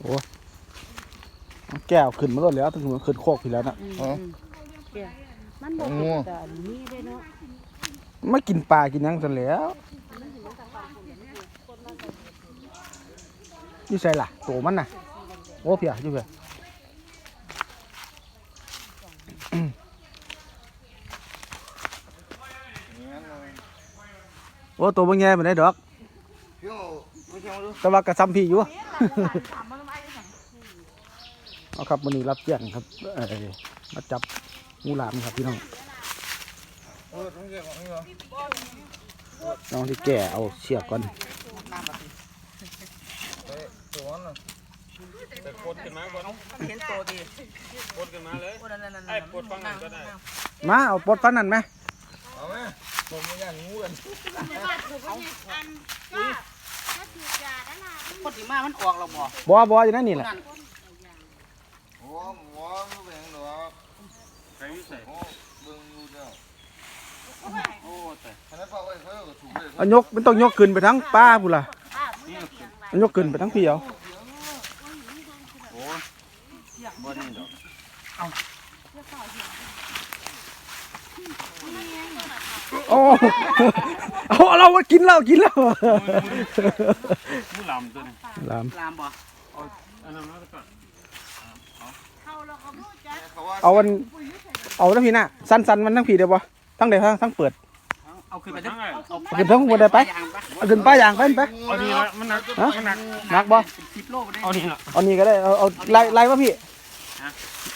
โอ้เอาแก้วขึ้นมาแล้วแล้วถึงมันขึ้นโคกพี่แล้วนะอืมอืมเกี่ยมันบ่เป็นแต่อันนี้เด้เนาะไม่กินปลากินหยังจนแล้วอยู่ใส่ล่ะโตมันน่ะ โอ้เพียอยู่เพียโอ้ตัวบางแง่ไม่ได้ดอก พี่ไม่ใช่มาดูแต่ว่ากระซำพี่อยู่ เอาครับวันนี้รับแจ้งครับเอ่อมาจับงูหลามครับพี่น้องเออต้องเก็บของนี่เหรอน้องที่แก่เอาเชือกก่อนเฮ้ยตัวนั้นน่ะแต่กดขึ้นมาก่อนเห็นตัวดีกดขึ้นมาเลยโอ้นั่นนั่นนั่นไอ้กดฟังนั่นก็ได้มาเอาปลดฟันนั่นไหมเอาไหมผมไม่อยากงูกันคนที่มามันออกเราบ่บอบออยู่นั่นนี่แหละ นั่นโอ้หมอไม่เป็นหรอกใครวิสัยโอ้เบิ่งอยู่เดียวโอ้แต่ขนาดเป่าไอ้เขาก็ถูกเลยเอายกมันต้องยกขึ้นไปทั้งป้าพูนล่ะมันยกขึ้นไปทั้งพี่เอาโอ้บ่นี่ดอกโอ้เอาเรามากินแล้วกินแล้วมูลำตัวนี้ลามลามบ่อันนั้นมาก่อนเขาว่า เอาวันเอาทั้งพี่น่ะสั้นๆมันทั้งพี่เดียวปะทั้งเดียวทั้งทั้งเปิดเอาขึ้นไปทั้งไงเอาเอาขึ้นทั้งบนได้ไปอย่างปะเอาขึ้นป้ายางไปไปเอานี่ละมันหนักฮะมันหนักหนักบ่สิบโลบ่ได้เอานี่ละเอานี่ก็ได้เอาเอาไล่ไล่วะพี่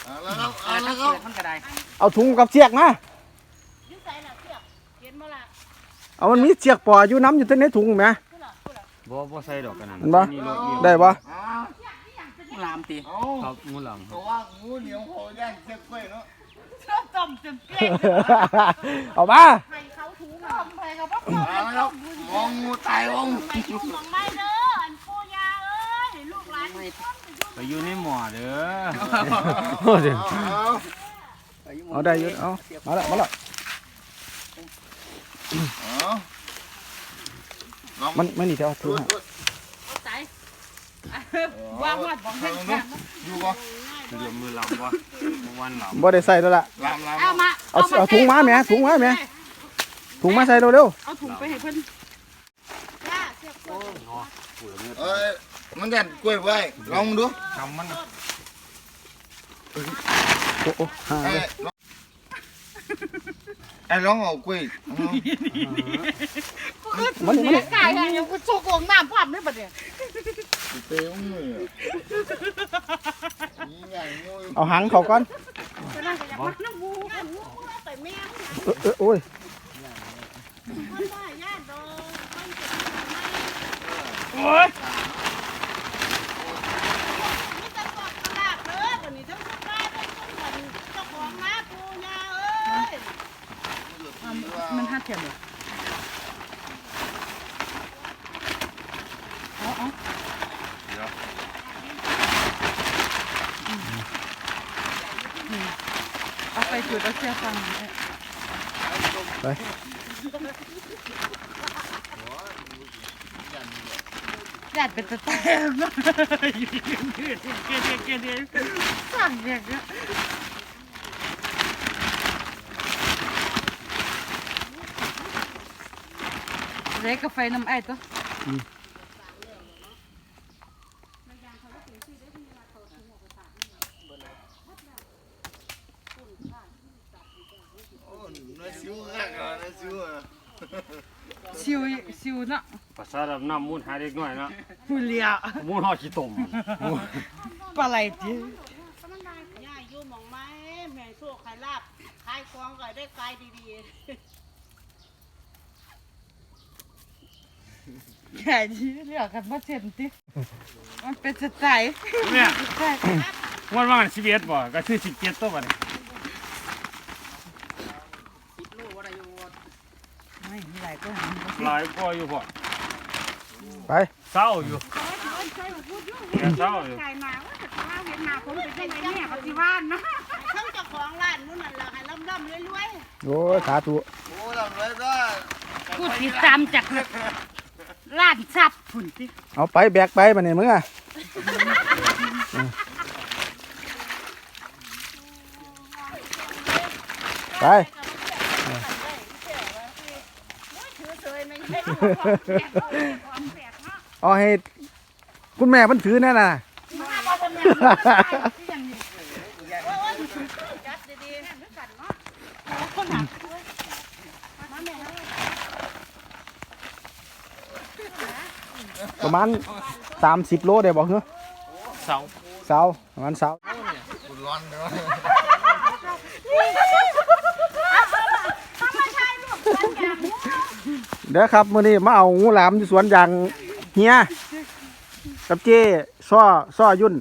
เอาแล้วครับเอเอาอแล้ถ้าวครับเกิดมันก็ได้เอาถุงกับเชือกมาอยู่ไสล่ะเสียบเห็นบ่ล่ะเอามันมีเชือกปออยู่น้ำอยู่ในถุงไหมบ่บ่ใส่ดอกกันนั่นเห็นปะนี่รถเดียวได้ปะเอาลามตีเอาครับมูลำครัเขาบว่างูเหนียวเขาย่างเช็ดกล้วยเนาะต้มจนเกลี้ยงเอามาให้เขาถูต้มไปกับบ่พอเอาแล้วครับมองงูตายวงไปอยู่หม่องไม้เด้ออันปู่ย่าเอ้ยลูกหลานทุกคนไปอยู่ ไปอยู่ในหม้อเด้อเอาเดี๋ยว เอาเอาได้อยุดเอามาละมาละ เอาลองมันไม่หนีเท่าถุงฮะเอาใจ วางวัดบ่ให้แค่อยู่บ่เดี๋ยวมือลำวะเมื่อวันลำบ่ได้ใส่แล้วล่ะลามลามเอามาเอาเอาถุงมาแหม่ถุงมาแหม่ถุงมาใส่เร็วเอาถุงไปให้เพิ่นย่าเสียบกล้วยเอ้ยมันแดนกล้วยไว้ลองดูทำมันๆโอ้โอ้หาไอ้เลยลองไอ้ลองเอากล้วยเอามันนี่มันนี่กายให้ยังกูโชกโกงน้ำพร้อมได้บัดเนี่ยเตะมือนี่ใหญ่งูเอาหางเขาก่อนไปนั่งกับมันน้ำมูไปแม่เออเออโอ้ยมันว่าย่าดอกมันจะโอ้ยมีแต่ปอกกระลากเด้อบัดนี้ทั้งทุกบ้านทั้งทุกคนเจ้าของนาปูย่าเอ้ย มันห้าเทียมเหรอเอาเอาเอาไป จุดแล้วเสียฟังไปญาติเป็นตะแตมอยู่ยืนยืนเกลียดเกลียดเกลียดสั่งอย่างเงี้ยเล็กกาแฟน้ำไอ้ตัว โอ้น่าซิวข้างอะน่าซิวอะ ชิวชิวเนาะภาษาดำน้ำมูลหาเด็กน้อยเนาะผู้เลียมูลห่อขี้ตุ่มปลาไหลจีย่าอยู่หมองไม้แม่โชคขายลาบขายของก็ได้ขายดีแค่นี้เรียกกันว่าเจ็นติมันเป็นสไตล์เนี่ยใช่วันว่างันสิบเอ็ดบ่ก็คือสิบเจ็ดตัวบัดนี้ไม่มีหลายตัวหัน หลายพออยู่พ่อไปเศร้าอยู่แกเศร้าอยู่ใจมาว่าจะข้าวเห็นหน้าผมเป็นยไงเนี่ยปฏิวานนะทั้งเจ้าของร้านนู่นน่ะละให้ร่ำร่ำรวยโอ้ยสาธุโอ้ร่ำรวยก็กูติดตามจากร้านซับผุนติเอาไปแบกไปมาเนี่ยมึงอะไป เสยไม่ใช่ของแปลกของแปลกเนาะเอาให้คุณแม่มันถือแน่น่ะมาบ่ทำงานที่อย่างนี้โอ้ยจัดดีๆเนี่ยด้วยกันเนาะคนหนักมาแม่ประมาณสามสิบโลได้บอกเหรอเสาเสาประมาณเสาคุณร้อนเนาะ ต้องมาใช้ลูกกันอย่างนี้ เดี๋ยวครับมื้อนี้มาเอางูหลามที่สวนยางเฮียกับเจ้ซ้อซ้อยุ่น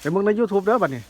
ไปมึงใน YouTube เด้อบัดนี้